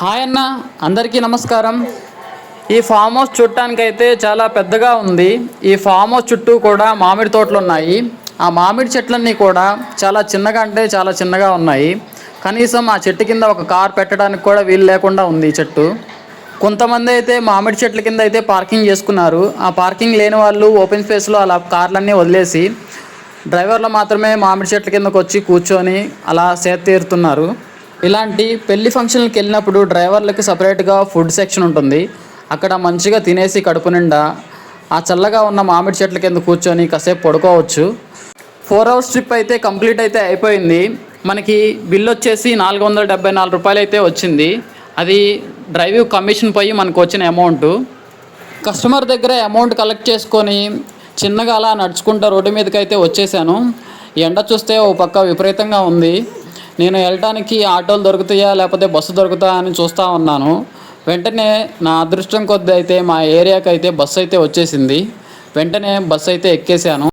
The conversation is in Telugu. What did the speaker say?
హాయ్ అన్న అందరికీ నమస్కారం. ఈ ఫామ్ హౌస్ చూడటానికైతే చాలా పెద్దగా ఉంది. ఈ ఫామ్ హౌస్ చుట్టూ కూడా మామిడి తోటలు ఉన్నాయి. ఆ మామిడి చెట్లన్నీ కూడా చాలా చిన్నగా అంటే చాలా చిన్నగా ఉన్నాయి. కనీసం ఆ చెట్టు కింద ఒక కార్ పెట్టడానికి కూడా వీలు లేకుండా ఉంది ఈ చెట్టు. కొంతమంది అయితే మామిడి చెట్ల కింద అయితే పార్కింగ్ చేసుకున్నారు. ఆ పార్కింగ్ లేని వాళ్ళు ఓపెన్ స్పేస్లో అలా కార్లన్నీ వదిలేసి డ్రైవర్లు మాత్రమే మామిడి చెట్ల కిందకు వచ్చి కూర్చొని అలా సేద తీరుతున్నారు. ఇలాంటి పెళ్ళి ఫంక్షన్లకు వెళ్ళినప్పుడు డ్రైవర్లకు సపరేట్గా ఫుడ్ సెక్షన్ ఉంటుంది. అక్కడ మంచిగా తినేసి కడుపు నిండా ఆ చల్లగా ఉన్న మామిడి చెట్ల కింద కూర్చొని కాసేపు పడుకోవచ్చు. ఫోర్ అవర్స్ ట్రిప్ అయితే కంప్లీట్ అయితే అయిపోయింది. మనకి బిల్ వచ్చేసి నాలుగు వందల డెబ్బై నాలుగు రూపాయలు అయితే వచ్చింది. అది డ్రైవింగ్ కమిషన్ పోయి మనకు వచ్చిన అమౌంట్ కస్టమర్ దగ్గర అమౌంట్ కలెక్ట్ చేసుకొని చిన్నగా అలా నడుచుకుంటా రోడ్డు మీదకి అయితే వచ్చేసాను. ఎండ చూస్తే ఓ పక్క విపరీతంగా ఉంది. నేను వెళ్ళటానికి ఆటోలు దొరుకుతాయా లేకపోతే బస్సు దొరుకుతా అని చూస్తూ ఉన్నాను. వెంటనే నా అదృష్టం కొద్ది అయితే మా ఏరియాకి అయితే బస్సు అయితే వచ్చేసింది. వెంటనే బస్సు అయితే ఎక్కేసాను